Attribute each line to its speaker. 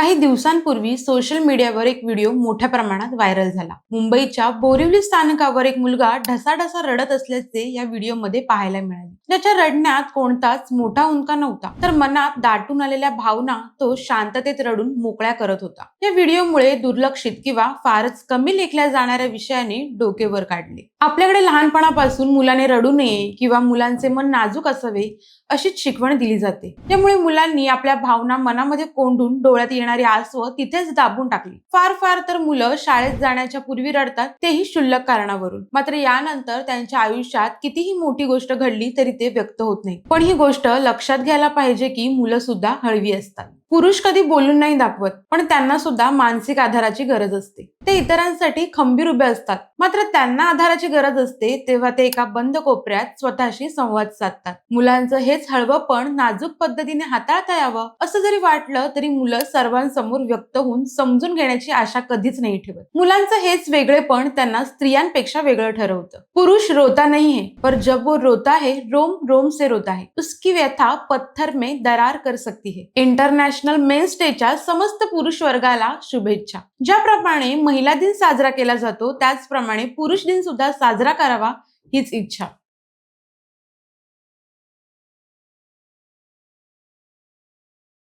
Speaker 1: काही दिवसांपूर्वी सोशल मीडियावर एक व्हिडिओ मोठ्या प्रमाणात व्हायरल झाला. मुंबईच्या बोरिवली स्थानकावर एक मुलगा ढसाढसा रडत असल्याचे या व्हिडिओमध्ये पाहायला मिळाले. ज्याच्या रडण्यात कोणताच मोठा उंका नव्हता. तर मनात दाटून आलेल्या भावना तो शांततेत रडून मोकळ्या करत होता. या व्हिडिओमुळे दुर्लक्षित किंवा फारच कमी लेखल्या जाणाऱ्या विषयाने डोके वर काढले. आपल्याकडे लहानपणापासून मुलाने रडू नये किंवा मुलांचे मन नाजूक असावे अशीच शिकवण दिली जाते. त्यामुळे मुलांनी आपल्या भावना मनामध्ये कोंडून डोळ्यात येणार आसव तिथेच दाबून टाकली. फार फार तर मुलं शाळेत जाण्याच्या पूर्वी रडतात तेही क्षुल्लक कारणावरून. मात्र यानंतर त्यांच्या आयुष्यात कितीही मोठी गोष्ट घडली तरी ते व्यक्त होत नाही. पण ही गोष्ट लक्षात घ्यायला पाहिजे की मुलं सुद्धा हळवी असतात. पुरुष कधी बोलून नाही दाखवत पण त्यांना सुद्धा मानसिक आधाराची गरज असते. ते इतरांसाठी खंबीर उभे असतात. मात्र त्यांना आधाराची गरज असते तेव्हा ते एका बंद कोपऱ्यात स्वतःशी संवाद साधतात. मुलांचं हेच हळवं पण नाजूक पद्धतीने हाताळता यावं असं जरी वाटलं तरी मुलं सर्वांसमोर व्यक्त होऊन समजून घेण्याची आशा कधीच नाही ठेवत. मुलांचं हेच वेगळेपण त्यांना स्त्रियांपेक्षा वेगळं ठरवतं. पुरुष रोता नाही है पर जब वो रोता है रोम रोम से रोता है. उसकी व्यथा पत्थर में दरार कर सकती है. इंटरनॅशनल मेन्स डेच्या समस्त पुरुष वर्गाला शुभेच्छा. ज्याप्रमाणे महिला दिन साजरा केला जातो त्याचप्रमाणे पुरुष दिन सुद्धा साजरा करावा हीच इच्छा.